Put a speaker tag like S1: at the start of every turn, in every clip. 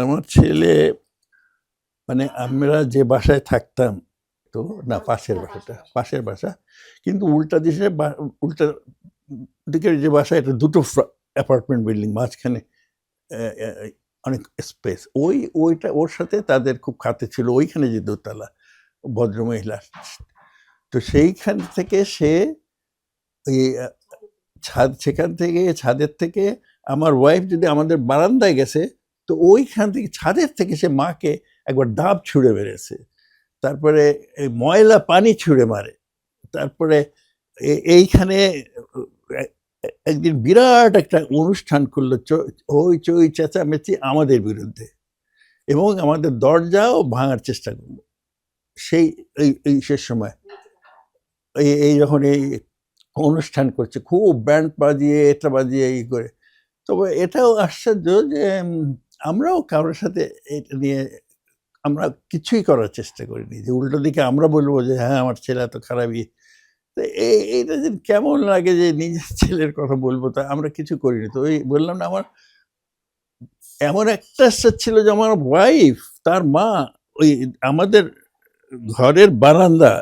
S1: আমার ছেলে মানে আমরা যে বাসায় থাকতাম, তো না, পাশের বাসাটা, পাশের বাসা, কিন্তু উল্টা দিশে উল্টা দিকের যে বাসা, এটা দুটো অ্যাপার্টমেন্ট বিল্ডিং মাঝখানে অনেক স্পেস ওই, ওইটা, ওর সাথে তাদের খুব খাতে ছিল, ওইখানে যে দোতলা, ভদ্রমহিলা। তো সেইখান থেকে সে ওই ছাদ, সেখান থেকে, ছাদের থেকে, আমার ওয়াইফ যদি আমাদের বারান্দায় গেছে তো ওইখান থেকে ছাদের থেকে সে মাকে একবার ডাব ছুঁড়ে বেড়েছে তারপরে ময়লা পানি ছুঁড়ে মারে। তারপরে এইখানে একদিন বিরাট একটা অনুষ্ঠান করল হই চই চেঁচামেচি আমাদের বিরুদ্ধে এবং আমাদের দরজাও ভাঙার চেষ্টা করল। সেই, এই এই শেষ সময় এই এই যখন এই অনুষ্ঠান করছে, খুব ব্যান্ড বাজিয়ে, এটা বাজিয়ে এই করে, তবে এটাও আশ্চর্য যে আমরাও কারোর সাথে এটা নিয়ে আমরা কিছুই করার চেষ্টা করিনি। যে উল্টো দিকে আমরা বলব যে হ্যাঁ আমার ছেলে এত খারাপই। তো এই এইটা যে কেমন লাগে যে নিজের ছেলের কথা বলব তা আমরা কিছু করিনি। তো ওই বললাম না, আমার এমন একটা ছিল যে আমার ওয়াইফ তার মা ওই আমাদের ঘরের বারান্দা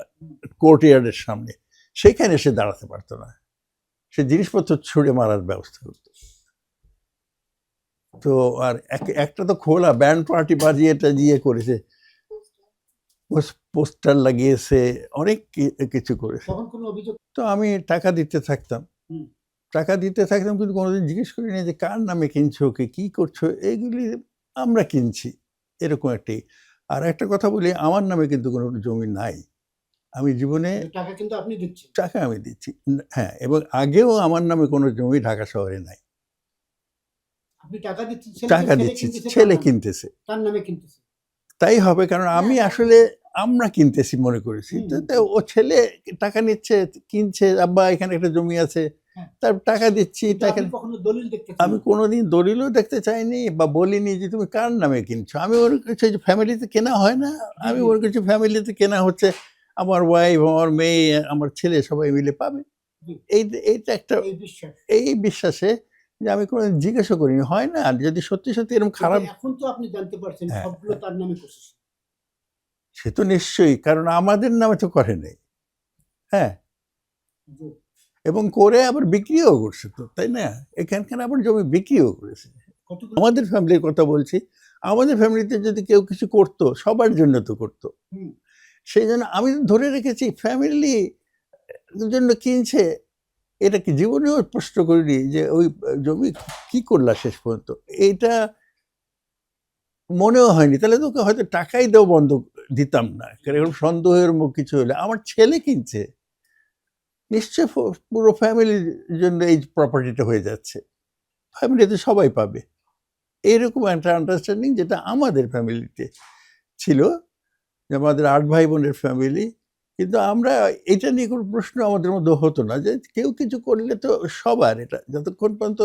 S1: কোর্টইয়ার্ডের সামনে, সেখানে সে দাঁড়াতে পারতো না। সে জিনিসপত্র ছুঁড়ে মারার ব্যবস্থা করতো। তো আর এক- একটা তো খোলা ব্যান্ড পার্টি বাজিয়ে টাজিয়ে করেছে। পোস্টার লাগিয়েছে অনেক কিছু করেছে। তো আমি টাকা দিতে থাকতাম। টাকা দিতে থাকতাম কিন্তু কোনোদিন জিজ্ঞেস করি না যে কার নামে কিনছো কি কি করছ এইগুলি আমরা কিনছি এরকম একটি। আর একটা কথা বলি আমার নামে কিন্তু কোনো জমি নাই। আমি জীবনে
S2: টাকা কিন্তু আপনি দিচ্ছেন।
S1: টাকা আমি দিচ্ছি। হ্যাঁ এবং আগেও আমার নামে কোনো জমি ঢাকা শহরে নাই।
S2: টাকা
S1: দিচ্ছি ছেলে কিনতেছে
S2: তার নামে কিনতেছে
S1: তাই হবে কারণ আমি আসলে আমরা কিনতেছি মনে করেছি ও ছেলে টাকা নিচ্ছে কিনছে আব্বা এখানে একটা জমি আছে
S2: হ্যাঁ।
S1: তার টাকা দিচ্ছি টাকা আমি। কোনোদিন দলিলও দেখতে চাইনি বা বলিনি যে তুমি কার নামে কিনছো আমি মনে করছি যে ফ্যামিলিতে কেনা হয় না আমি। মনে করছি ফ্যামিলিতে কেনা হচ্ছে আমার ওয়াইফ আমার মেয়ে আমার ছেলে সবাই মিলে পাবে। এই এইটা একটা
S2: এই বিশ্বাসে
S1: যে আমি কোনো জিজ্ঞাসা করিনি হয় না? যদি সত্যি সত্যি এরকম খারাপ
S2: এখন তো আপনি জানতে পারছেন
S1: হ্যাঁ,
S2: সবগুলো তার নামে
S1: সে তো নিশ্চয়ই কারণ আমাদের নামে তো করে নেই। হ্যাঁ। এবং করে আবার বিক্রিও করছে তো তাই না? এখানকার আবার জমি বিক্রিও করেছে। আমাদের ফ্যামিলির কথা বলছি আমাদের ফ্যামিলিতে যদি কেউ কিছু করতো সবার জন্য তো করতো। সেই জন্য আমি ধরে রেখেছি ফ্যামিলি জন্য কিনছে এটা কি জীবনেও প্রশ্ন করিনি যে ওই জমি কি করলা শেষ পর্যন্ত? এইটা মনেও হয়নি। তাহলে তোকে হয়তো টাকাই দেও বন্ধ দিতাম না। কারণ সন্দেহের মুখ কিছু হলে। আমার ছেলে কিনছে। নিশ্চয় পুরো ফ্যামিলির জন্য এই প্রপার্টিটা হয়ে যাচ্ছে। ফ্যামিলিতে সবাই পাবে। এরকম একটা আন্ডারস্ট্যান্ডিং যেটা আমাদের ফ্যামিলিতে ছিল। যে আমাদের আট ভাই বোনের ফ্যামিলি কিন্তু আমরা এটা নিয়ে কোনো প্রশ্ন আমাদের মধ্যে হতো না যে কেউ কিছু করলে তো সবার এটা, যতক্ষণ পর্যন্ত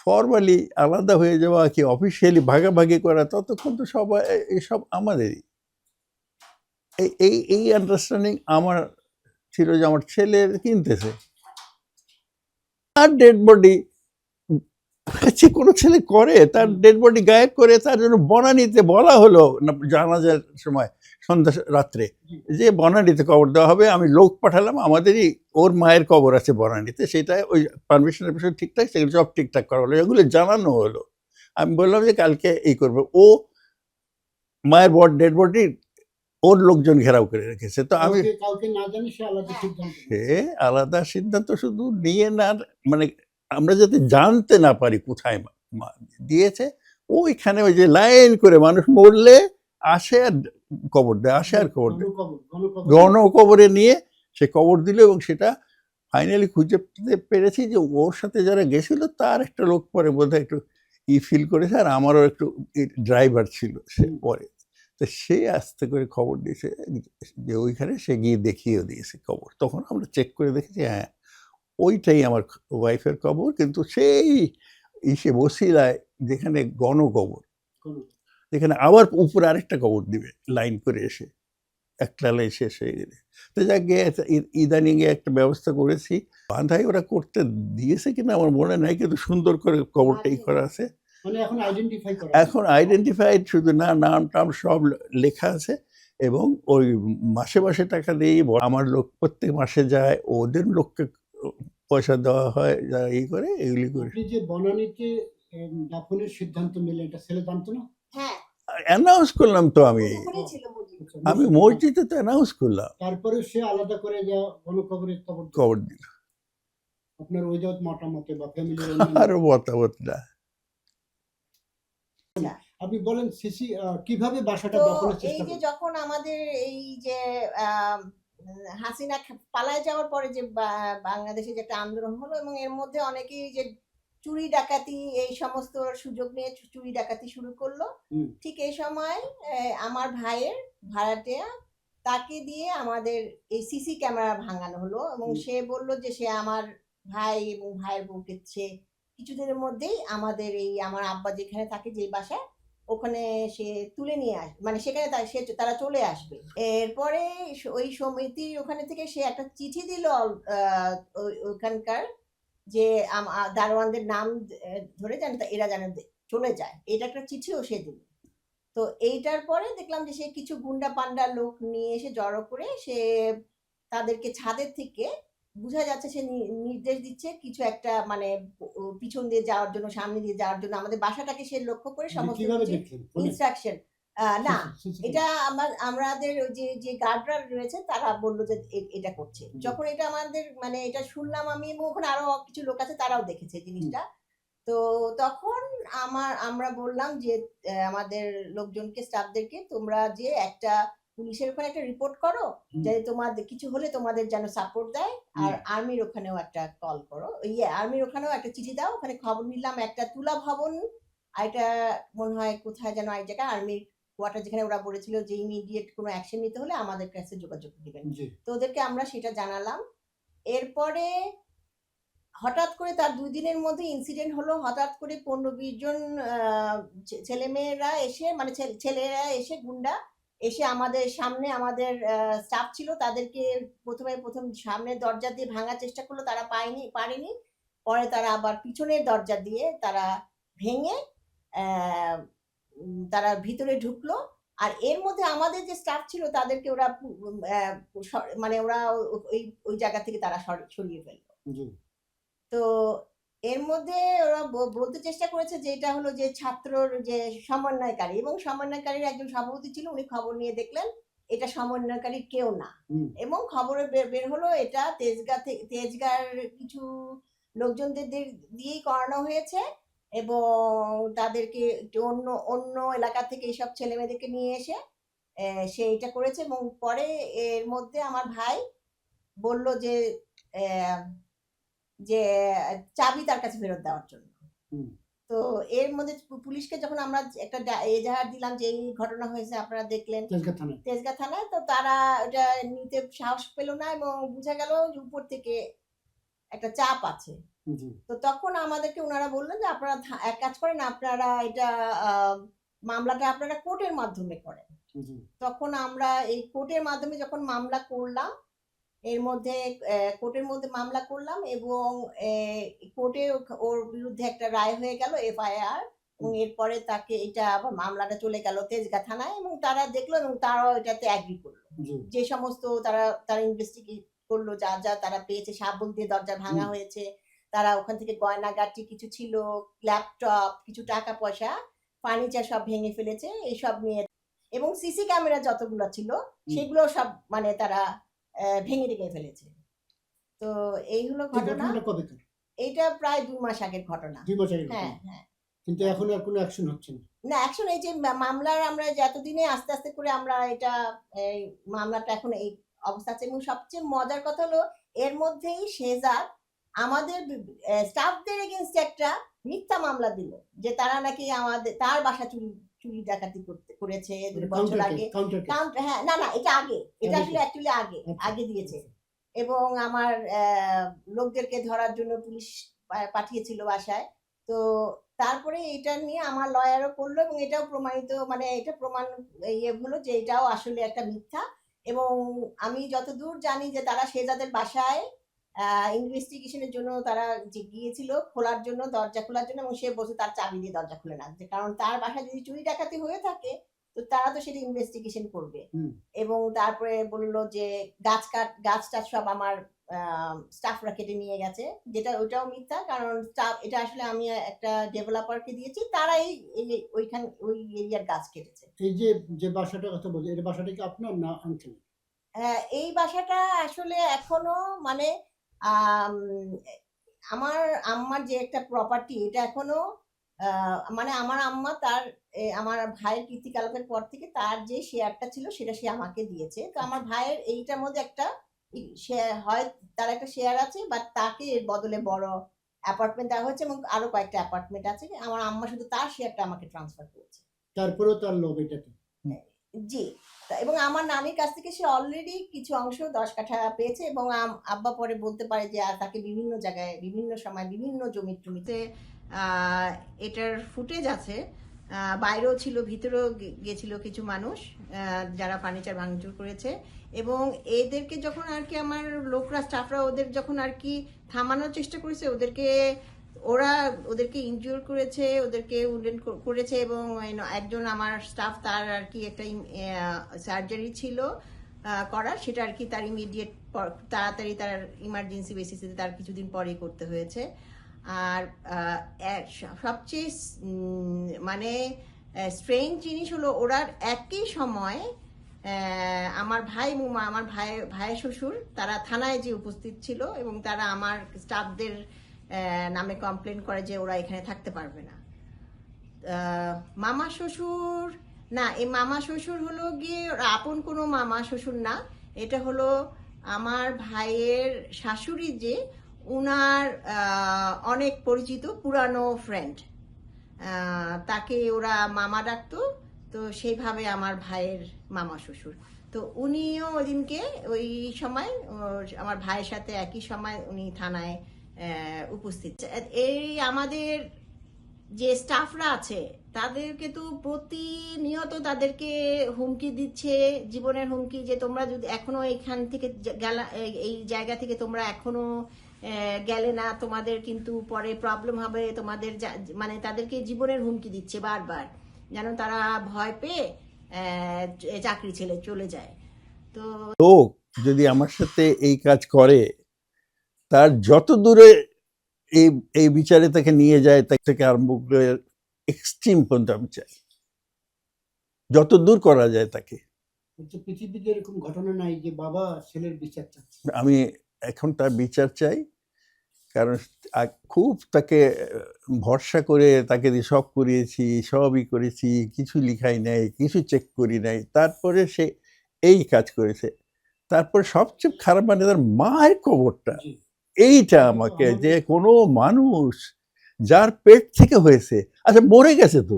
S1: ফর্মালি আলাদা হয়ে যাওয়া কি অফিসিয়ালি ভাগাভাগি করা, ততক্ষণ তো সবাই এসব আমাদেরই। এই এই আন্ডারস্ট্যান্ডিং আমার ছিল যে আমার ছেলে কিনতেছে। আর ডেড বডি যে কোনো ছেলে করে তার ডেড বডি গায়েব করে তার জন্য বনানীতে বলা হলো জানাজার সময় সন্ধ্যা রাত্রে যে বনানীতে কবর দেওয়া হবে আমি লোক পাঠালাম আমাদেরই ওর মায়ের কবর আছে বনানীতে সেটা ওই পারমিশনের বিষয় ঠিকঠাক সেগুলো সব ঠিকঠাক করা হলো এগুলো জানানো হলো। আমি বললাম যে কালকে এই করবে। ও মায়ের বড ডেড বডি ওর লোকজন ঘেরাও করে রেখেছে তো আমি
S2: সে আলাদা সিদ্ধান্ত
S1: শুধু নিয়ে না মানে আমরা যাতে জানতে না পারি কোথায় দিয়েছে ওইখানে ওই যে লাইন করে মানুষ মরলে আসে আর কবর দেয় আসে আর কবর দেয়। গণ কবরে নিয়ে সে কবর দিল এবং সেটা ফাইনালি খুঁজে পেরেছি যে ওর সাথে যারা গেছিল তার একটা লোক পরে বোধহয় একটু ই ফিল করেছে আর আমারও একটু ড্রাইভার ছিল সে পরে। তো সে আস্তে করে খবর দিয়েছে যে ওইখানে সে গিয়ে দেখিয়েও দিয়েছে খবর তখন আমরা চেক করে দেখেছি হ্যাঁ ওইটাই আমার ওয়াইফের কবর কিন্তু সেই ইসে বসিলায় যেখানে গণকবর। যেখানে আবার উপরে আরেকটা কবর দিবে লাইন করে এসে। একটা লাইন শেষ হয়ে গেলে। তো যাক গিয়ে ইদানিং এ একটা ব্যবস্থা করেছি। বাঁধাই ওরা করতে দিয়েছে কিনা আমার মনে নাই কিন্তু সুন্দর করে কবরটাই করা আছে।
S2: মানে এখন আইডেন্টিফাই
S1: এখন আইডেন্টিফাইড শুধু না নাম টাম সব লেখা আছে। এবং ওই মাসে মাসে টাকা দিয়ে আমার লোক প্রত্যেক মাসে যায় ওদের লোককে পয়সা দেওয়া হয় যারা এই করে এগুলি করে।
S2: যে বনানীতে এম, দাফনের সিদ্ধান্ত নিলেন এটা ছেলে জানতো না?
S3: হ্যাঁ।
S1: অ্যানাউন্স করলাম তো আমি।
S2: আচ্ছা,
S1: আমি মসজিদে তো অ্যানাউন্স করলাম।
S2: তারপরে সে আলাদা করে যা খবর
S1: দিল।
S2: আপনার ওই যাওয়ার মতামতে বা ফ্যামিলির
S1: আরও মতামত না।
S2: আপনি বলেন সিসি কীভাবে বাসাটা দখলের
S3: এই যে যখন আমাদের এই যে হাসিনা পালায় যাওয়ার পরে যে বাংলাদেশে যে একটা আন্দোলন হলো এবং এর মধ্যে অনেকেই যে চুরি ডাকাতি এই সমস্ত সুযোগ নিয়ে চুরি ডাকাতি শুরু করল। ঠিক এই সময় আমার ভাইয়ের ভাড়াটিয়া তাকে দিয়ে আমাদের এই সিসি ক্যামেরা ভাঙানো হলো এবং সে বলল যে সে আমার ভাই এবং ভাইয়ের বউকে সে কিছুদিনের মধ্যেই আমাদের এই আমার আব্বা যেখানে থাকে যে বাসায় ওখানে সে তুলে নিয়ে আস মানে সেখানে সে তারা চলে আসবে। এরপরে ওই সমিতি ওখানে থেকে সে একটা চিঠি দিল ওখানকার যে দারোয়ানদের নাম ধরে যেন এরা যেন চলে যায়। এটা একটা চিঠিও সে দিল। তো এইটার পরে দেখলাম যে সে কিছু গুন্ডা পান্ডা লোক নিয়ে এসে জড়ো করে সে তাদেরকে ছাদের থেকে বোঝা যাচ্ছে সে নির্দেশ দিচ্ছে কিছু একটা মানে পিছন দিয়ে যাওয়ার জন্য সামনে দিয়ে যাওয়ার জন্য। আমাদের বাসাটাকে সে লক্ষ্য করে সমস্ত? ইনস্ট্রাকশন না এটা আমার আমাদের যে যে গার্ডরা রয়েছে তারা বলল যে এটা করছে। যখন এটা আমাদের মানে এটা শুনলাম আমি এবং ওখানে আরও কিছু লোক আছে তারাও দেখেছে জিনিসটা। তো তখন আমার আমরা বললাম যে আমাদের লোকজনকে স্টাফদেরকে তোমরা যে একটা পুলিশের ওখানে একটা রিপোর্ট করো। যে তোমাদের কিছু হলে তোমাদের যেন সাপোর্ট দেয়। আর আর্মির ওখানেও একটা কল করো। ইয়ে আর্মির ওখানেও একটা চিঠি দাও ওখানে খবর নিলাম একটা তুলা ভবন আর এটা মনে হয় কোথায় যেন এক জায়গায় আর্মির কোয়ার্টার যেখানে ওরা বলেছিল যে ইমিডিয়েট কোনো অ্যাকশন নিতে হলে আমাদের কাছে যোগাযোগ দিবেন তো ওদেরকে আমরা সেটা জানালাম। এরপরে হঠাৎ করে তার দুই দিনের মধ্যে ইনসিডেন্ট হলো। হঠাৎ করে পনেরো বিশ জন ছেলে মেয়েরা এসে মানে ছেলে- ছেলেরা এসে গুন্ডা এসে আমাদের সামনে আমাদের স্টাফ ছিল। তাদেরকে প্রথমে প্রথম সামনের দরজা দিয়ে ভাঙার চেষ্টা করল। তারা পায়নি পারেনি। পরে তারা আবার পিছনের দরজা দিয়ে তারা ভেঙে তারা ভিতরে ঢুকলো। আর এর মধ্যে আমাদের যে স্টাফ ছিল তাদেরকে ওরা মানে ওরা ওই ওই জায়গা থেকে তারা সর- সরিয়ে ফেলল। তো এর মধ্যে ওরা বলতে চেষ্টা করেছে যে এটা হলো যে ছাত্রর যে সমন্বয়কারী এবং সমন্বয়কারীর একজন সভাপতি ছিল উনি খবর নিয়ে দেখলেন এটা সমন্বয়কারী কেউ না। এবং খবরে বের হলো এটা তেজগা থেকে তেজগার কিছু লোকজনদের দিয়ে- দিয়েই করানো হয়েছে এবং তাদেরকে অন্য অন্য এলাকা থেকে এইসব ছেলে মেয়েদেরকে নিয়ে এসে সে এটা করেছে এবং পরে এর মধ্যে আমার ভাই বলল যে আহ, যে চাবি তার কাছে ফেরত দেওয়ার জন্য। তো এর মধ্যে পুলিশকে যখন আমরা একটা এজাহার দিলাম যে এই ঘটনা হয়েছে আপনারা দেখলেন।
S2: তেজগা থানায়।
S3: তো তারা এটা নিতে সাহস পেল না এবং বোঝা গেল যে উপর থেকে একটা চাপ আছে। তো তখন আমাদেরকে ওনারা বললেন যে আপনারা এক কাজ করেন আপনারা এটা আহ, মামলাটা আপনারা কোর্টের মাধ্যমে করেন। তখন আমরা এই কোর্টের মাধ্যমে যখন মামলা করলাম এর মধ্যে কোর্টের মধ্যে মামলা করলাম এবং কোর্টে ওর বিরুদ্ধে একটা রায় হয়ে গেল এফআইআর। এবং এরপরে তাকে এটা আবার মামলাটা চলে গেল তেজগা থানায় এবং তারা দেখল এবং তারাও এটাতে অ্যাগ্রি করল। যে সমস্ত তারা তারা ইনভেস্টিগেট করল যা যা তারা পেয়েছে শাবল দিয়ে দরজা ভাঙা হয়েছে তারা ওখান থেকে গয়নাগাটি কিছু ছিল ল্যাপটপ কিছু টাকা পয়সা ফার্নিচার সব ভেঙে ফেলেছে এইসব নিয়ে। এবং সিসি ক্যামেরা যতগুলো ছিল সেগুলো সব মানে তারা ভেঙে রেখে ফেলেছে। তো এই হলো ঘটনা। এইটা প্রায় দুই মাস আগের ঘটনা।
S2: দুই
S3: হ্যাঁ হ্যাঁ।
S2: কিন্তু এখন আর কোনো অ্যাকশন হচ্ছে না।
S3: না এখন এই যে মামলার আমরা যে এতদিনে আস্তে আস্তে করে আমরা এটা এই মামলাটা এখন এই অবস্থা আছে। এবং সবচেয়ে মজার কথা হলো এর মধ্যেই শেজাদ আমাদের স্টাফদের এগেনস্ট একটা মিথ্যা মামলা দিল। যে তারা নাকি আমাদের তার বাসা চুরি চুরি ডাকাতি করতে করেছে বছর আগে।
S2: কাউন্টার
S3: হ্যাঁ না না এটা আগে এটা আসলে অ্যাকচুয়ালি আগে
S2: আচ্ছা।
S3: আগে দিয়েছে। এবং আমার লোকদেরকে ধরার জন্য পুলিশ পাঠিয়েছিল বাসায়। তো তারপরে এটা নিয়ে আমার লয়ারও করল এবং এটাও প্রমাণিত মানে এটা প্রমাণ ইয়ে হলো যে এটাও আসলে একটা মিথ্যা। এবং আমি যতদূর জানি যে তারা সে যাদের বাসায় ইনভেস্টিগেশনের জন্য তারা যে গিয়েছিল খোলার জন্য দরজা খোলার জন্য এবং সে বসে তার চাবি দিয়ে দরজা খুলে না যে কারণ তার বাসায় যদি চুরি ডাকাতি হয়ে থাকে তো তারা তো সেটা ইনভেস্টিগেশন করবে। এবং তারপরে বলল যে গাছ কাট গাছ টাছ সব আমার স্টাফরা কেটে নিয়ে গেছে। যেটা ওইটাও মিথ্যা কারণ এটা আসলে আমি একটা ডেভেলপারকে দিয়েছি তারা এই এই- ওইখান ওই এরিয়ার গাছ কেটেছে।
S2: এই যে যে বাসাটার কথা বলছি এই বাসাটা কি আপনার না আঙ্কেল
S3: হ্যাঁ, এই বাসাটা আসলে এখনও মানে আমার আম্মার যে একটা প্রপার্টি এটা এখনও মানে আমার আম্মা তার আমার ভাইয়ের কীর্তিকলাপের পর থেকে তার যে শেয়ারটা ছিল, সেটা সে আমাকে দিয়েছে। তো আমার ভাইয়ের এইটার মধ্যে একটা শেয়ার হয়, তার একটা শেয়ার আছে বা তাকে এর বদলে বড় অ্যাপার্টমেন্ট দেওয়া হয়েছে এবং আরও কয়েকটা অ্যাপার্টমেন্ট আছে। আমার আম্মা শুধু তার শেয়ারটা আমাকে ট্রান্সফার করেছে।
S2: তারপরেও তার লোভ এটাতে?
S3: জি এবং আমার নানির কাছ থেকে সে অলরেডি কিছু অংশ দশ কাঠা পেয়েছে এবং আব্বা পরে বলতে পারে যে, আর তাকে বিভিন্ন জায়গায়, বিভিন্ন সময়, বিভিন্ন জমি টমিতে এটার ফুটেজ আছে। বাইরেও ছিল, ভিতরেও গেছিল কিছু মানুষ যারা ফার্নিচার ভাঙচুর করেছে এবং এদেরকে যখন আর কি আমার লোকরা স্টাফরা ওদের যখন আর কি থামানোর চেষ্টা করেছে, ওদেরকে ওরা ওদেরকে ইনজিওর করেছে, ওদেরকে উন্ডেন করেছে এবং একজন আমার স্টাফ তার আর কি একটা সার্জারি ছিল করার। সেটা আর কি তার ইমিডিয়েট তাড়াতাড়ি তার ইমার্জেন্সি বেসিসে তার কিছুদিন পরেই করতে হয়েছে। আর সবচেয়ে মানে স্ট্রেঞ্জ জিনিস হলো ওরা একই সময় আমার ভাই এবং মা- আমার ভাই ভাই শ্বশুর, তারা থানায় যে উপস্থিত ছিল এবং তারা আমার স্টাফদের নামে কমপ্লেন করে যে ওরা এখানে থাকতে পারবে না। মামা শ্বশুর, না, এই মামা শ্বশুর হলো গিয়ে আপন কোনো মামা শ্বশুর না। এটা হলো আমার ভাইয়ের শাশুড়ি যে উনার অনেক পরিচিত, পুরানো ফ্রেন্ড তাকে ওরা মামা ডাকতো, তো সেইভাবে আমার ভাইয়ের মামা শ্বশুর। তো উনিও ওদিনকে ওই সময় আমার ভাইয়ের সাথে একই সময় উনি থানায় উপস্থিত। এই আমাদের যে স্টাফরা আছে, তাদেরকে তো প্রতিনিয়ত তাদেরকে হুমকি দিচ্ছে, জীবনের হুমকি যে তোমরা যদি এখনও এখান থেকে এই- জায়গা থেকে তোমরা এখনও গেলে না, তোমাদের কিন্তু পরে প্রবলেম হবে, তোমাদের মানে তাদেরকে জীবনের হুমকি দিচ্ছে বারবার, যেন তারা ভয় পেয়ে চাকরি ছেড়ে চলে যায়। তো
S1: যদি আমার সাথে এই কাজ করে তার যত দূরে এই এই বিচারে তাকে নিয়ে যায় তার থেকে আরম্ভ করে এক্সট্রিম পর্যন্ত আমি চাই। যত দূর করা যায় তাকে।
S2: পৃথিবীতে এরকম ঘটনা নাই যে বাবা ছেলের বিচার চাচ্ছে।
S1: আমি এখন তার বিচার চাই কারণ খুব তাকে ভরসা করে তাকে দিয়ে সব করিয়েছি সবই করেছি কিছু লিখাই নাই কিছু চেক করি নাই। তারপরে সে এই কাজ করেছে। তারপরে সবচেয়ে খারাপ মানে তার মায়ের কবরটা। এইটা আমাকে যে কোনো মানুষ যার পেট থেকে হয়েছে আচ্ছা মরে গেছে তো।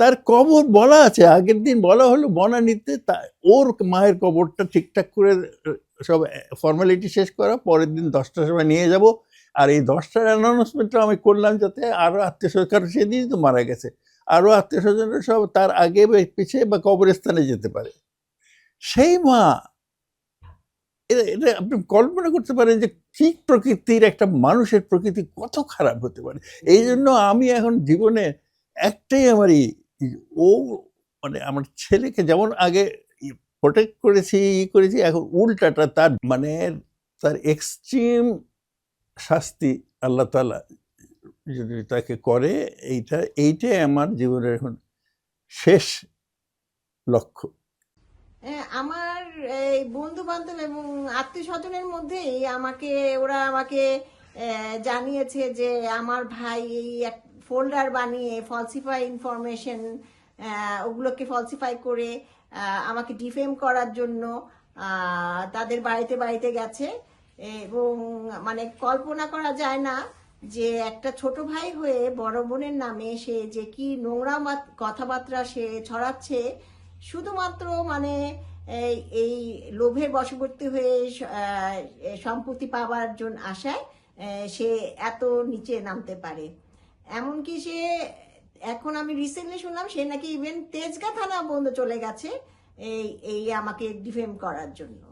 S1: তার কবর বলা আছে আগের দিন বলা হলো বনানীতে তা- ওর মায়ের কবরটা ঠিকঠাক করে সব ফর্মালিটি শেষ করা পরের দিন দশটার সময় নিয়ে যাব। আর এই দশটার অ্যানাউন্সমেন্টটা আমি করলাম যাতে আরও আত্মীয় স্বজন কারণ সেদিনই তো মারা গেছে আরও আত্মীয় স্বজনরা সব তার আগে বা পিছিয়ে বা কবরস্থানে যেতে পারে। সেই মা এটা আপনি কল্পনা করতে পারেন যে কি প্রকৃতির একটা মানুষের প্রকৃতি কত খারাপ হতে পারে। এই জন্য আমি এখন জীবনে একটাই আমার ই- ই- ও মানে আমার ছেলেকে যেমন আগে প্রোটেক্ট করেছি ই করেছি এখন উল্টাটা তার মানে তার এক্সট্রিম শাস্তি আল্লাহ তালা যদি তাকে করে এইটা এইটাই আমার জীবনের এখন শেষ লক্ষ্য।
S3: আমার এই বন্ধু বান্ধব এবং আত্মীয় স্বজনের মধ্যেই আমাকে, ওরা আমাকে জানিয়েছে যে আমার ভাই এই এক ফোল্ডার বানিয়ে ফলসিফাই ইনফরমেশন ওগুলোকে ফলসিফাই করে আমাকে ডিফেম করার জন্য তাদের বাড়িতে বাড়িতে গেছে। এবং মানে কল্পনা করা যায় না যে একটা ছোট ভাই হয়ে বড় বোনের নামে সে যে কি নোংরা কথাবার্তা সে ছড়াচ্ছে শুধুমাত্র মানে এই এই লোভের বশবর্তী হয়ে সম্পত্তি পাওয়ার জন্য আশায় আহ, সে এত নিচে নামতে পারে। এমনকি সে এখন আমি রিসেন্টলি শুনলাম সে নাকি ইভেন তেজগা থানা বন্ধ চলে গেছে এই এই আমাকে ডিফেম করার জন্য।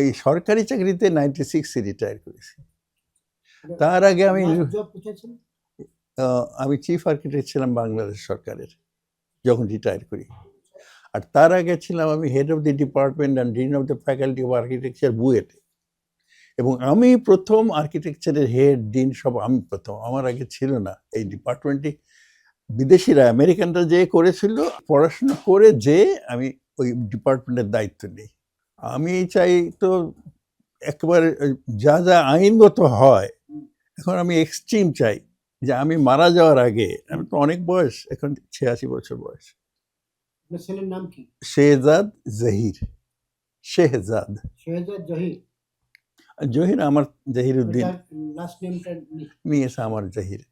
S1: এই সরকারি চাকরিতে নাইনটি সিক্সে রিটায়ার করেছি। তার আগে আমি আমি চিফ আর্কিটেক্ট ছিলাম বাংলাদেশ সরকারের। যখন রিটায়ার করি। আর তার আগে ছিলাম আমি head of the department and dean of the faculty of architecture বুয়েটে। এবং আমি প্রথম আর্কিটেকচারের হেড ডিন সব আমি প্রথম। আমার আগে ছিল না এই ডিপার্টমেন্টটি বিদেশিরা, আমেরিকানরা যে করেছিল, পড়াশোনা করে যে আমি ওই ডিপার্টমেন্টের দায়িত্ব নিই। আমি চাই তো একেবারে যা যা আইনগত হয়, এখন আমি এক্সট্রিম চাই। যে আমি মারা যাওয়ার আগে আমি তো অনেক বয়স এখন ছিয়াশি বছর বয়স।
S2: ছেলের নাম কি?
S1: শেহজাদ জহির। শেহজাদ।
S2: শেহজাদ জহির।
S1: জহির আমার
S2: জহির উদ্দিন
S1: নিয়েছে আমার জহির।